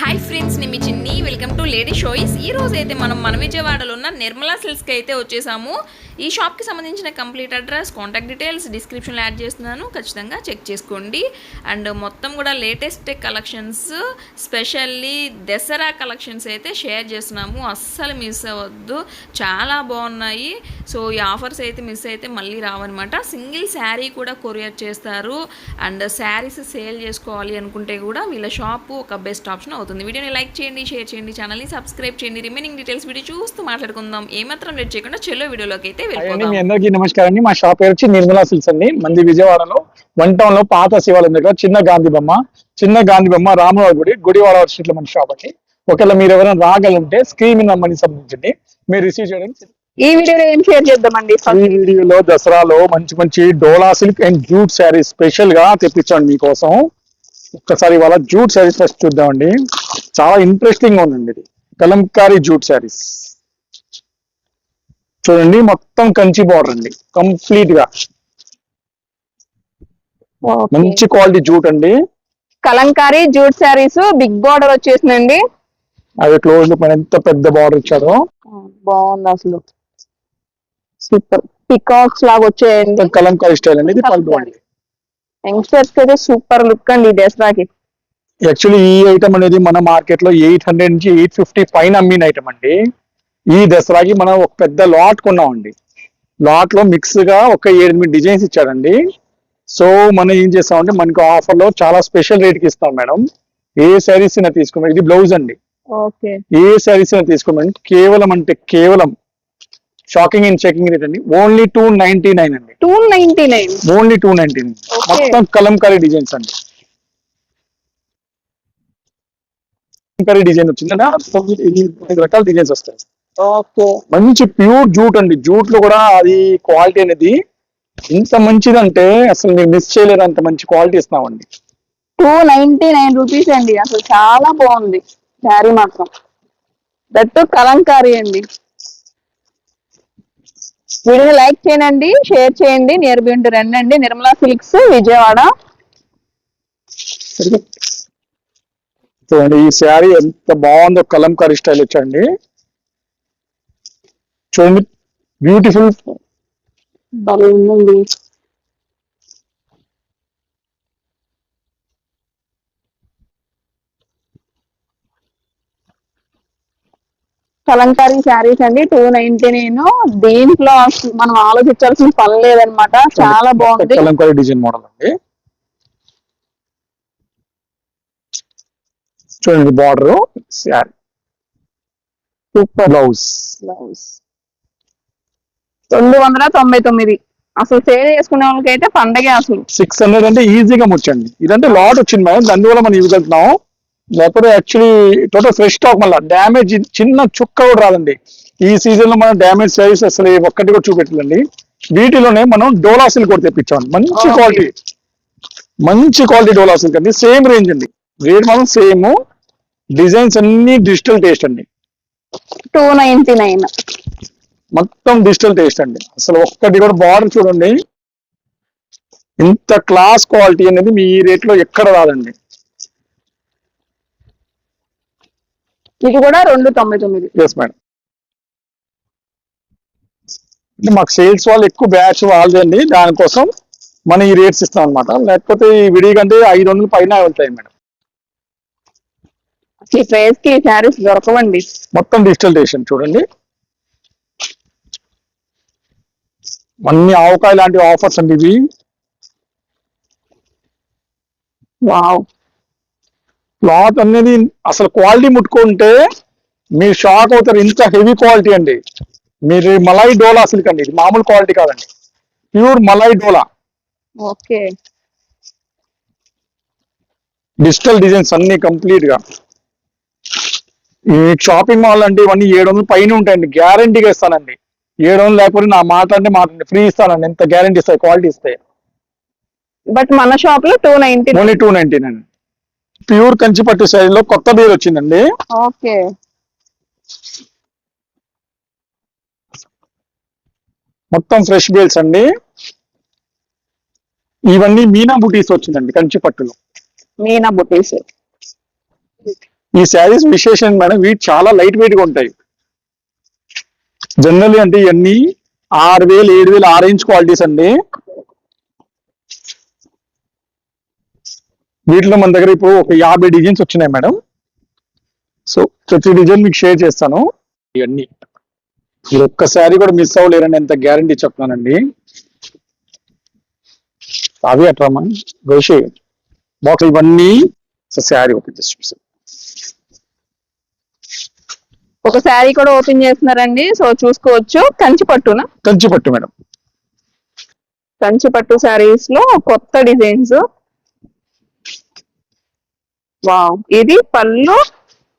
Hi friends నేను మీ చిన్ని. Welcome to lady షోయిస్ ఈ రోజు అయితే మనం మన విజయవాడలో ఉన్న నిర్మలా సిల్స్కి అయితే వచ్చేసాము. ఈ షాప్కి సంబంధించిన కంప్లీట్ అడ్రస్ కాంటాక్ట్ డీటెయిల్స్ డిస్క్రిప్షన్లో యాడ్ చేస్తున్నాను. ఖచ్చితంగా చెక్ చేసుకోండి. అండ్ మొత్తం కూడా latest collections specially Dussehra collections అయితే షేర్ చేస్తున్నాము. అస్సలు మిస్ అవ్వద్దు. చాలా బాగున్నాయి. సో ఈ ఆఫర్స్ అయితే మిస్ అయితే మళ్ళీ రావన్నమాట. సింగిల్ శారీ కూడా కొరియర్ చేస్తారు. అండ్ శారీస్ సేల్ చేసుకోవాలి అనుకుంటే కూడా వీళ్ళ షాపు ఒక బెస్ట్ ఆప్షన్ అవుతుంది. వీడియోని లైక్ చేయండి షేర్ చేయండి ఛానల్ని సబ్స్క్రైబ్ చేయండి. రిమైనింగ్ డీటెయిల్స్ వీడియో చూస్తూ మాట్లాడుకుందాం. ఏమాత్రం లేట్ చేయకుండా చెల్లో వీడియోలోకి అయితే వెళ్ళిపోదాం. మీ అందరికీ నమస్కారం అండి. మా షాప్ పేరు వచ్చి నిర్మలా సిల్స్ అండి. మంది విజయవాడలో వన్ టౌన్లో పాత శివాలయం దగ్గర చిన్న గాంధీ బొమ్మ చిన్న గాంధీ బొమ్మ రామరావు గుడి గుడివాడ స్ట్రీట్లో మన షాప్ అండి. ఒకవేళ మీరు ఎవరైనా రాగలంటే స్క్రీన్ నెంబర్ని సంబంధించండి. మీరు రిసీవ్ చేయడానికి ఈ వీడియోలో ఏం షేర్ చేద్దామండి? ఈ వీడియోలో దసరాలో మంచి మంచి Dola silk and jute saris స్పెషల్గా తెప్పించాను మీకోసం. ఒక్కసారి ఇవాళ జూట్ శారీస్ ఫస్ట్ చూద్దామండి. చాలా ఇంట్రెస్టింగ్ ఉందండి ఇది. కలంకారీ జూట్ శారీస్. చూడండి మొత్తం కంచి బార్డర్ అండి. కంప్లీట్గా. మంచి క్వాలిటీ జూట్ అండి. Kalamkari jute saris big border వచ్చేసిందండి. అది క్లోజ్ పైన ఎంత పెద్ద బార్డర్ ఇచ్చారో. బాగుంది అసలు. సూపర్. పికాక్స్ లాగా వచ్చాయండి. కలంకారీ స్టైల్ అండి యంగ్స్టర్స్కి అయితే సూపర్ లుక్ అండి ఈ దసరాకి యాక్చువల్లీ ఈ ఐటమ్ అనేది మన మార్కెట్లో ఎయిట్ హండ్రెడ్ నుంచి ఎయిట్ ఫిఫ్టీ పైన అమ్మిన ఐటమ్ అండి. ఈ దసరాకి మనం ఒక పెద్ద లాట్ కొన్నామండి. లాట్లో మిక్స్గా ఒక ఎనిమిది డిజైన్స్ ఇచ్చాడండి. సో మనం ఏం చేస్తామంటే మనకి ఆఫర్లో చాలా స్పెషల్ రేట్కి ఇస్తాం మేడం. ఏ శారీస్ అయినా తీసుకోమని ఇది బ్లౌజ్ అండి. ఓకే. ఏ శారీస్ అయినా తీసుకోమని కేవలం అంటే కేవలం షాకింగ్ అండ్ చెకింగ్ రేట్ అండి. ఓన్లీ టూ నైన్టీ నైన్ అండి. Two ninety nine only two ninety nine. మొత్తం కలంకారీ డిజైన్స్ అండి. కలంకారీ డిజైన్ ఎనిమిది రకాల డిజైన్స్ వస్తాయి. మంచి ప్యూర్ జూట్ అండి. జూట్లో కూడా అది క్వాలిటీ అనేది ఇంత మంచిదంటే అసలు మీరు మిస్ చేయలేరు అంత మంచి క్వాలిటీ ఇస్తున్నామండి. టూ నైన్టీ నైన్ రూపీస్ అండి. అసలు చాలా బాగుంది. శారీ మాత్రం. దట్టు కలంకారీ అండి. వీడియోని లైక్ చేయండి షేర్ చేయండి. నియర్ బి ఉంటూ రండి అండి. నిర్మలా సిల్క్స్ విజయవాడ. చూడండి ఈ శారీ ఎంత బాగుందో కలంకారీ స్టైల్ వచ్చండి. చూడండి బ్యూటిఫుల్. ఉందండి కలంకారీ శారీస్ అండి టూ నైన్టీ నైన్. దీంట్లో మనం ఆలోచించాల్సిన పని లేదనమాట. చాలా బాగుంది. కలంకారీ డిజైన్ మోడల్ అండి. చూడండి border sari super blouse blouse రెండు వందల తొంభై తొమ్మిది. అసలు సేల్ చేసుకునే వాళ్ళకైతే పండగే అసలు. సిక్స్ హండ్రెడ్ అంటే ఈజీగా ముచ్చండి. ఇదంటే లాట్ వచ్చింది మేడం. అందువల్ల మనం ఇవ్వగలుగుతున్నాం లేకపోతే యాక్చువల్లీ టోటల్ ఫ్రెష్ స్టాక్ మళ్ళీ. డ్యామేజ్ చిన్న చుక్క కూడా రాదండి. ఈ సీజన్లో మనం డ్యామేజ్ సైజ్ అసలు ఒక్కటి కూడా చూపెట్టలేండి వీటిలోనే మనం డోలా సిల్క్ కూడా తెప్పించాం. మంచి. క్వాలిటీ మంచి క్వాలిటీ డోలా సిల్క్ అండి. సేమ్ రేంజ్ అండి. రేట్ మాత్రం సేమ్ డిజైన్స్ అన్ని డిజిటల్ టేస్ట్ అండి. Two ninety nine. మొత్తం డిజిటల్ టేస్ట్ అండి. అసలు ఒక్కటి కూడా బార్డర్ చూడండి. ఇంత క్లాస్ క్వాలిటీ అనేది మీ రేట్లో ఎక్కడ రాదండి. ఇది కూడా రెండు తొంభై తొమ్మిది. ఎస్ మేడం అంటే మాకు సేల్స్ వాళ్ళు ఎక్కువ బ్యాచ్ వాళ్ళదండి దానికోసం మనం ఈ రేట్స్ ఇస్తాం అనమాట లేకపోతే ఈ విడి కంటే ఐదు వందల పైన ఉంటాయి మేడం ఈ ప్రైస్కి శారీస్ దొరకవండి. మొత్తం డిజిటల్ టేషన్ చూడండి. అన్ని ఆవకాయ లాంటి ఆఫర్స్ అండి ఇవి. వావ్ క్లాత్ అనేది అసలు క్వాలిటీ ముట్టుకుంటే మీరు షాక్ అవుతారు. ఇంత హెవీ క్వాలిటీ అండి. మీరు మలై డోలా సిల్క్ అండి. ఇది మామూలు క్వాలిటీ కాదండి. Pure Malai Dola. Okay. Digital designs అన్ని కంప్లీట్గా. ఈ షాపింగ్ మాల్ అంటే ఇవన్నీ ఏడు వందలు పైన ఉంటాయండి. గ్యారంటీగా ఇస్తానండి. ఏడు వందలు లేకపోతే నా మాట అంటే మాట ఫ్రీ ఇస్తానండి. ఎంత గ్యారంటీ ఇస్తాయి? క్వాలిటీ ఇస్తాయి. బట్ మన షాప్లో two ninety only two ninety nine pure కంచిపట్టు సైజ్లో కొత్త బీర్ వచ్చిందండి. ఓకే. మొత్తం ఫ్రెష్ బీల్స్ అండి. ఇవన్నీ మీనా బుటీస్ వచ్చిందండి కంచిపట్టులో. మీనా బుటీస్. ఈ శారీస్ విశేషం మేడం ఇవి చాలా లైట్ వెయిట్గా ఉంటాయి. జనరల్లీ అంటే ఇవన్నీ ఆరు వేలు ఏడు వేలు ఆరేంజ్ క్వాలిటీస్ అండి. వీటిలో మన దగ్గర ఇప్పుడు ఒక యాభై డిజైన్స్ వచ్చినాయి మేడం. సో ప్రతి డిజైన్ మీకు షేర్ చేస్తాను. ఇవన్నీ. మీరు ఒక్క శారీ కూడా మిస్ అవ్వలేరని ఎంత గ్యారంటీ చెప్తున్నానండి. అవి అట్రామా వేషే బాక్స్ ఇవన్నీ శారీ ఓపెన్ చేసి చూపిస్తాను. ఒక శారీ కూడా ఓపెన్ చేస్తున్నారండి. సో చూసుకోవచ్చు. కంచి పట్టున? కంచి పట్టు మేడం. కంచి పట్టు శారీస్లో కొత్త డిజైన్స్. వావ్. ఇది పళ్ళు.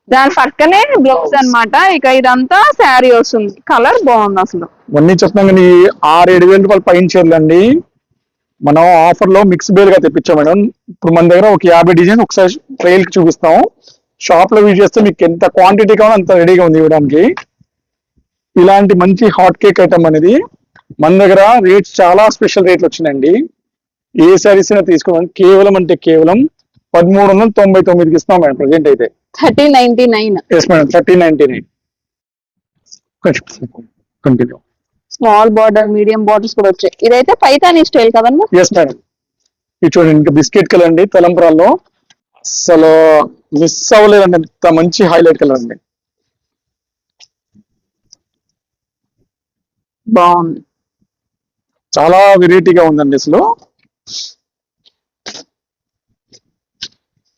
దాని పక్కనే బ్లౌజ్ అన్నమాట. ఇక ఇదంతా శారీ వస్తుంది. కలర్ బాగుంది అసలు. ఇవన్నీ చెప్తున్నాం కానీ ఆరు ఏడు వేల రూపాయలు పైన చీరలండి మనం ఆఫర్లో మిక్స్ బేర్గా తెప్పించాం మేడం. ఇప్పుడు మన దగ్గర ఒక యాభై డిజైన్ ఒకసారి ట్రైల్కి చూపిస్తాం. షాప్లో విజిట్ చేస్తే మీకు ఎంత క్వాంటిటీ కావాలో అంత రెడీగా ఉంది ఇవ్వడానికి. ఇలాంటి మంచి హాట్ కేక్ ఐటమ్ అనేది మన దగ్గర రేట్స్ చాలా స్పెషల్ రేట్లు వచ్చినాయండి. ఏ శారీస్ అయినా తీసుకోవడం కేవలం అంటే కేవలం పదమూడు వందల తొంభై తొమ్మిదికి ఇస్తాం మేడం ప్రజెంట్ అయితే. Thirty ninety nine. Yes madam thirty ninety nine. Continue small border medium borders కూడా వచ్చాయి. ఇదైతే పైతానీ స్టైల్ కదన్నా ఎస్ మేడం. ఇది చూడండి ఇంకా బిస్కెట్ కలర్ అండి తలంపురాల్లో అసలు మిస్ అవ్వలేదండి. ఎంత మంచి హైలైట్ కలర్ అండి. బాగుంది. చాలా వెరైటీగా ఉందండి అసలు.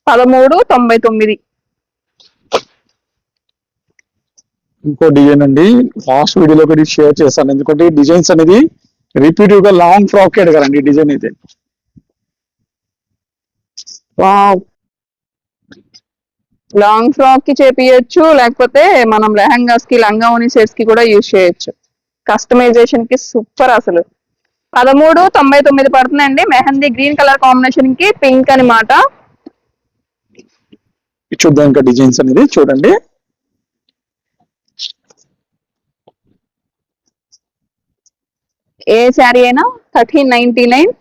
పదమూడు తొంభై తొమ్మిది. ఇంకో డిజైన్ అండి. లాస్ట్ వీడియోలో కూడా షేర్ చేస్తాను ఎందుకంటే డిజైన్స్ అనేది రిపీటివ్గా లాంగ్ ఫ్రాక్ అడగారండి డిజైన్ అయితే. వావ్ లాంగ్ ఫ్రాక్కి చేపియచ్చు లేకపోతే మనం లెహంగాస్కి లంగా ఓని సెట్స్కి కూడా యూజ్ చేయొచ్చు. కస్టమైజేషన్కి సూపర్ అసలు. పదమూడు తొంభై తొమ్మిది పడుతుందండి. మెహందీ గ్రీన్ కలర్ కాంబినేషన్కి పింక్ అనమాట చూద్దాం ఇంకా డిజైన్స్ అనేది. చూడండి. ఏ శారీ అయినా థర్టీన్ నైన్టీ నైన్.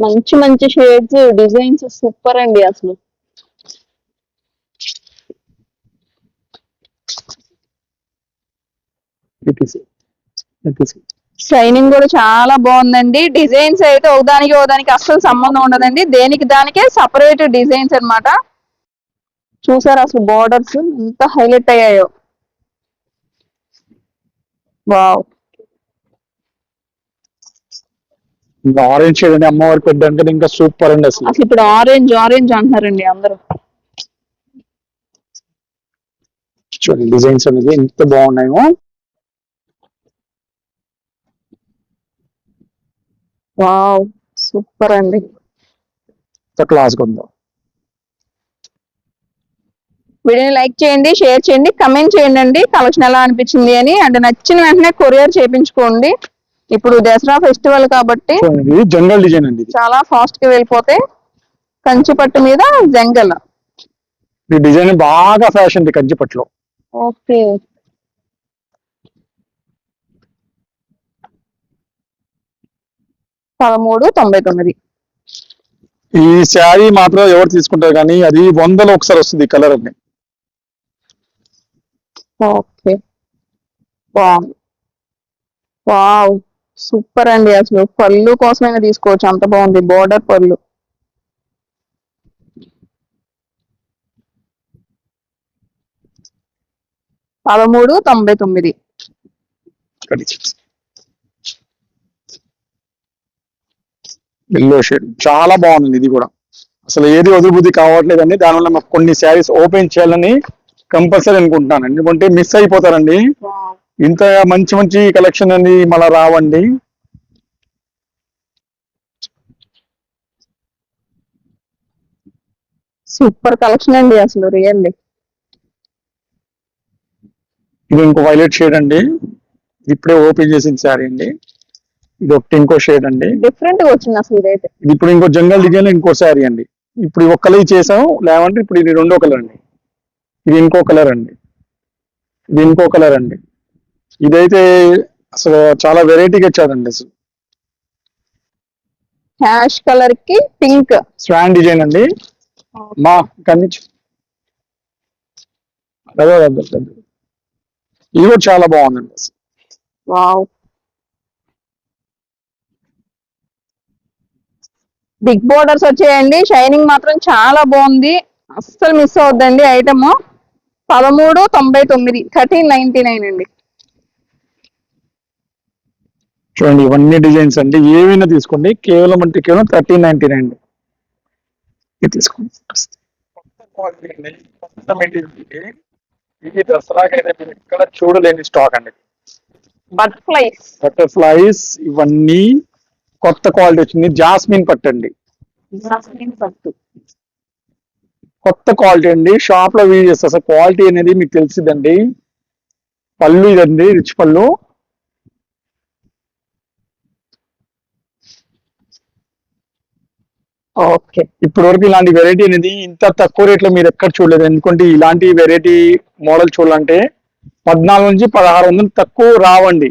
మంచి మంచి షేడ్స్ డిజైన్స్ సూపర్ అండి అసలు. షైనింగ్ కూడా చాలా బాగుందండి. డిజైన్స్ అయితే ఒకదానికి ఒకదానికి అస్సలు సంబంధం ఉండదండి. దేనికి దానికే సపరేట్ డిజైన్స్ అన్నమాట. చూసారు అసలు బార్డర్స్ ఎంత హైలైట్ అయ్యాయో. వావ్ ఇంకా ఆరెంజ్ షేడ్ అండి అమ్మవారి పెద్ద అంటే ఇంకా సూపర్ అండి అసలు. అసలు ఇప్పుడు ఆరెంజ్ ఆరెంజ్ అంటున్నారండి అందరూ. చూడండి డిజైన్స్ అనేది ఎంత బాగున్నాయో. వావ్ సూపర్ అండి. క్లాస్ ఉందో వీడియోని లైక్ చేయండి షేర్ చేయండి కమెంట్ చేయండి. అండి కలెక్షన్ ఎలా అనిపించింది అని అంటే నచ్చిన వెంటనే కొరియర్ చేయించుకోండి. ఇప్పుడు దసరా ఫెస్టివల్ కాబట్టి జంగల్ డిజైన్ అండి చాలా ఫాస్ట్గా వెళ్ళిపోతే కంచి పట్టు మీద జంగల్. ఈ డిజైన్ బాగా ఫ్యాషన్ కంచిపట్లో ఓకే. పదమూడు తొంభై తొమ్మిది. ఈ శారీ మాత్రం ఎవరు తీసుకుంటారు కానీ అది వందలో ఒకసారి వస్తుంది కలర్ అని ఓకే. బాగుంది వావ్. సూపర్ అండి అసలు. పళ్ళు కోసమైనా తీసుకోవచ్చు. అంత బాగుంది. బోర్డర్ పళ్ళు. పదమూడు తొంభై తొమ్మిది. ఎల్లో షేడ్ చాలా బాగుంది ఇది కూడా. అసలు ఏది వదిలిబుద్ధి కావట్లేదండి. దానివల్ల మాకు కొన్ని శారీస్ ఓపెన్ చేయాలని కంపల్సరీ అనుకుంటున్నాను. ఎందుకంటే మిస్ అయిపోతారండి. ఇంత మంచి మంచి కలెక్షన్ అని మళ్ళీ రావండి. సూపర్ కలెక్షన్ అండి అసలు రియల్లీ. ఇది ఇంకో వైలెట్ షేడ్ అండి. ఇప్పుడే ఓపెన్ చేసిన శారీ అండి. ఇది ఒకటి ఇంకో షేడ్ అండి. డిఫరెంట్గా వచ్చింది అసలు ఇదైతే. ఇది ఇప్పుడు ఇంకో జంగల్ డిజైన్ ఇంకో శారీ అండి. ఇప్పుడు ఒక కలర్ చేసాం లేవంటే ఇప్పుడు ఇది రెండో కలర్ అండి. ఇది ఇంకో కలర్ అండి. ఇది ఇంకో కలర్ అండి. ఇదైతే అసలు చాలా వెరైటీగా ఇచ్చాడండి అసలు. హ్యాష్ కలర్కి పింక్ స్వాన్ డిజైన్ అండి. మా కన్నిచ్చు అదే. ఇది కూడా చాలా బాగుందండి వావ్ బిగ్ బోర్డర్స్ వచ్చాయండి. షైనింగ్ మాత్రం చాలా బాగుంది. అస్సలు మిస్ అవద్దండి ఐటమ్ పదమూడు తొంభై తొమ్మిది థర్టీన్ నైన్టీ నైన్ అండి. చూడండి ఇవన్నీ డిజైన్స్ అండి. ఏవైనా తీసుకోండి. కేవలం అంటే కేవలం థర్టీన్ నైన్టీ నైన్. ఇది తీసుకోండి. ఇది దసరాకైతే మీరు ఎక్కడ చూడలేని స్టాక్ అండి. బటర్ఫ్లైస్. బటర్ఫ్లైస్ ఇవన్నీ కొత్త క్వాలిటీ వచ్చింది. జాస్మిన్ పట్టండి పట్టు. కొత్త క్వాలిటీ అండి. షాప్లో వీడియో చేస్తారు అసలు క్వాలిటీ అనేది మీకు తెలిసిదండి పళ్ళు ఇదండి రిచ్ పళ్ళు. ఓకే. ఇప్పటి వరకు ఇలాంటి వెరైటీ అనేది ఇంత తక్కువ రేట్లో మీరు ఎక్కడ చూడలేదు. ఎందుకంటే ఇలాంటి వెరైటీ మోడల్ చూడాలంటే పద్నాలుగు నుంచి పదహారు వందలు తక్కువ రావండి.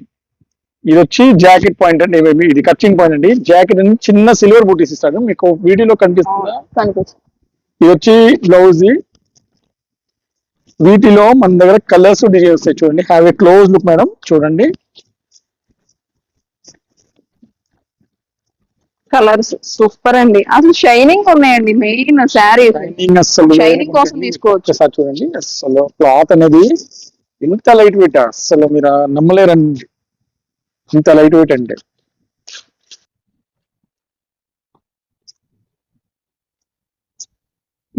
ఇది వచ్చి జాకెట్ పాయింట్ అండి ఇది కచ్చింగ్ పాయింట్ అండి. జాకెట్ అని చిన్న సిల్వర్ బూటీస్ ఇస్తాడు. మీకు వీడియోలో కనిపిస్తుందా? కనిపిస్తుంది. ఇది వచ్చి బ్లౌజ్ వీటిలో మన దగ్గర కలర్స్ డిజైన్ వస్తాయి చూడండి. Have a close look madam చూడండి. కలర్స్ సూపర్ అండి. అసలు షైనింగ్ ఉన్నాయండి మెయిన్ శారీ. Shining కోసం తీసుకోవచ్చు. ఒకసారి చూడండి. అసలు క్లాత్ అనేది ఇంత లైట్ వెయిట్ అసలు మీరు నమ్మలేరండి. ఇంత లైట్ వెయిట్ అంటే.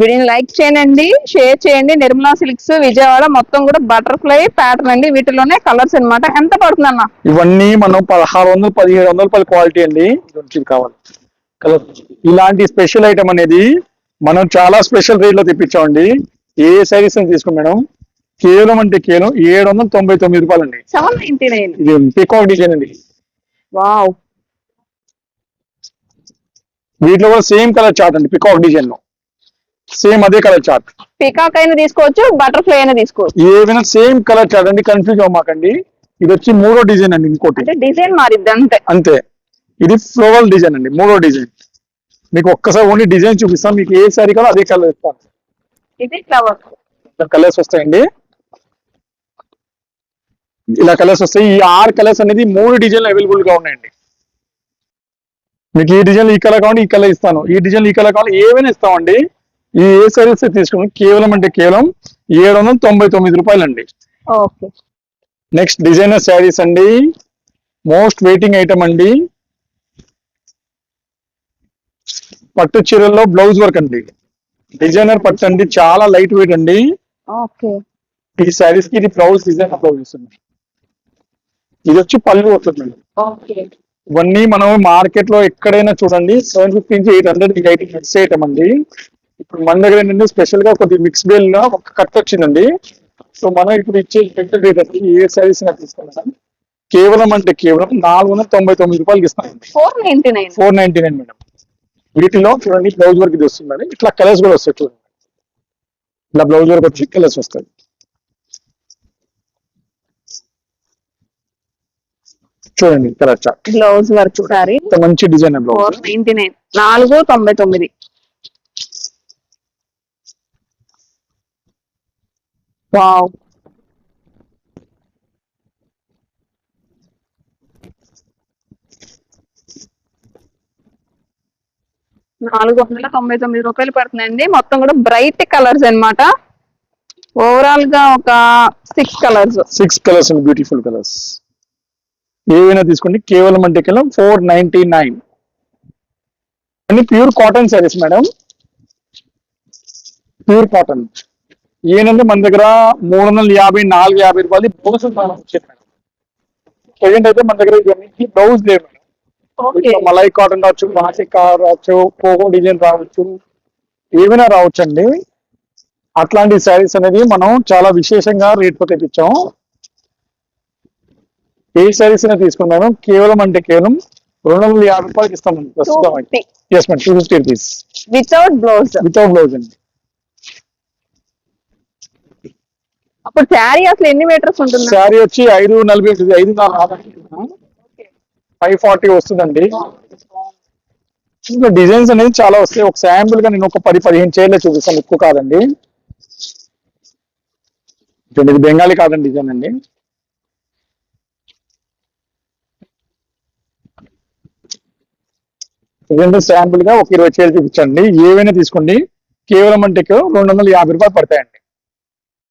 వీడిని లైక్ చేయండి షేర్ చేయండి. నిర్మలా సిల్క్స్ విజయవాడ మొత్తం కూడా బటర్ఫ్లై ప్యాటర్న్ అండి. వీటిలోనే కలర్స్ అన్నమాట. ఎంత పడుతుంది అన్న ఇవన్నీ మనం పదహారు వందలు పదిహేడు వందల రూపాయల క్వాలిటీ అండి. కావాలి. కలర్. ఇలాంటి స్పెషల్ ఐటమ్ అనేది మనం చాలా స్పెషల్ రేట్లో తెప్పించామండి. ఏ సారీస్ అని తీసుకోండి మేడం. కేవలం అంటే కేవలం ఏడు వందల తొంభై తొమ్మిది రూపాయలు అండి సెవెన్ నైన్టీ నైన్. ఇది పికాక్ డిజైన్ అండి. వావ్. వీటిలో కూడా సేమ్ కలర్ చార్ట్ అండి పికాక్ డిజైన్లో సేమ్ అదే కలర్ చార్ట్ పికాక్ అయినా తీసుకోవచ్చు బటర్ఫ్లై అయినా తీసుకోవచ్చు. ఏవైనా సేమ్ కలర్ చార్ట్ అండి కన్ఫ్యూజ్ అవ్వమాకండి ఇది వచ్చి మూడో డిజైన్ అండి ఇంకోటి. డిజైన్ మారిద్ది అంతే. అంతే. ఇది ఫ్లోవల్ డిజైన్ అండి మూడో డిజైన్. మీకు ఒక్కసారి ఓన్లీ డిజైన్ చూపిస్తాం మీకు ఏ సారీ కావాలో అదే కలర్ ఇస్తాం ఇది ఫ్లవర్. కలర్స్ వస్తాయండి. ఇలా కలర్స్ వస్తాయి. ఈ ఆరు కలర్స్ అనేది మూడు డిజైన్లు అవైలబుల్గా ఉన్నాయండి. మీకు ఈ డిజైన్ ఈ కలర్ కావాలి ఈ కలర్ ఇస్తాను. ఈ డిజైన్ ఈ కలర్ కావాలి ఏవైనా ఇస్తామండి. ఈ ఏ సారీస్ తీసుకుని కేవలం అంటే కేవలం ఏడు వందల తొంభై తొమ్మిది రూపాయలు అండి నెక్స్ట్ డిజైనర్ శారీస్ అండి. మోస్ట్ వెయిటింగ్ ఐటమ్ అండి. పట్టు చీరల్లో బ్లౌజ్ వర్క్ అండి. డిజైనర్ పట్టు అండి చాలా లైట్ వెయిట్ అండి. ఈ శారీస్కి ఇది బ్లౌజ్ డిజైన్ బ్లౌజ్ వస్తుంది ఇది వచ్చి పళ్ళు వస్తుంది ఓకే. ఇవన్నీ మనం మార్కెట్లో ఎక్కడైనా చూడండి సెవెన్ ఫిఫ్టీ నుంచి ఎయిట్ హండ్రెడ్ ఎయిట్ ఐటమ్ అండి. ఇప్పుడు మన దగ్గర ఏంటంటే స్పెషల్గా కొద్ది మిక్స్ బేల్గా ఒక కట్ వచ్చిందండి. సో మనం ఇప్పుడు ఇచ్చే స్పెషల్ రేట్ అండి ఏ శారీస్ తీసుకుంటాం కేవలం అంటే కేవలం నాలుగు వందల తొంభై తొమ్మిది రూపాయలకి ఇస్తాం. Four ninety nine four ninety nine madam. వీటిలో చూడండి బ్లౌజ్ వర్క్ ఇది వస్తుందండి ఇట్లా కలర్స్ కూడా వస్తాయి చూడండి. ఇలా బ్లౌజ్ వర్క్ వచ్చి కలర్స్ వస్తాయి. చూడండి colour chart blouse work sari ఇంత మంచి డిజైన్ బ్లౌజ్ నైన్టీ నైన్ నాలుగు తొంభై తొమ్మిది. వావ్. నాలుగు వందల తొంభై తొమ్మిది రూపాయలు పడుతుందండి మొత్తం కూడా బ్రైట్ కలర్స్ అనమాట ఓవరాల్గా ఒక six colours six colours and beautiful colours ఏవైనా తీసుకోండి. కేవలం అంటే కేవలం ఫోర్ నైన్టీ నైన్ అన్ని pure cotton saris madam pure cotton ఏంటంటే మన దగ్గర మూడు వందల యాభై నాలుగు యాభై రూపాయలు బ్లౌజ్ ప్రజెంట్ అయితే మన దగ్గర ఇవన్నీ బ్లౌజ్ లేవు. మలై కాటన్ రావచ్చు బాటిక్ రావచ్చు పోగో డిజైన్ రావచ్చు ఏమైనా రావచ్చు అండి అట్లాంటి శారీస్ అనేది మనం చాలా విశేషంగా రేట్తో తెప్పించాం. ఏ శారీస్ అయినా తీసుకున్నాను కేవలం అంటే కేవలం రెండు వందల యాభై రూపాయలకి ఇస్తామండి ప్రస్తుతం yes madam two fifty rupees without blouse without blouse అండి. అప్పుడు శారీ అసలు ఎన్ని మీటర్స్ ఉంటుంది? శారీ వచ్చి ఐదు నలభై ఐదు ఫైవ్ ఫార్టీ వస్తుందండి. డిజైన్స్ అనేది చాలా వస్తాయి. ఒక శాంపుల్గా నేను ఒక పది పదిహేను చైర్లు చూపిస్తాను. ఎక్కువ కాదండి. ఇది బెంగాలీ కాటన్ డిజైన్ అండి. ఇదంటే శాంపుల్గా ఒక ఇరవై చైర్లు చూపించండి. ఏవైనా తీసుకోండి. కేవలం అంటే రెండు వందల యాభై రూపాయలు పడతాయండి.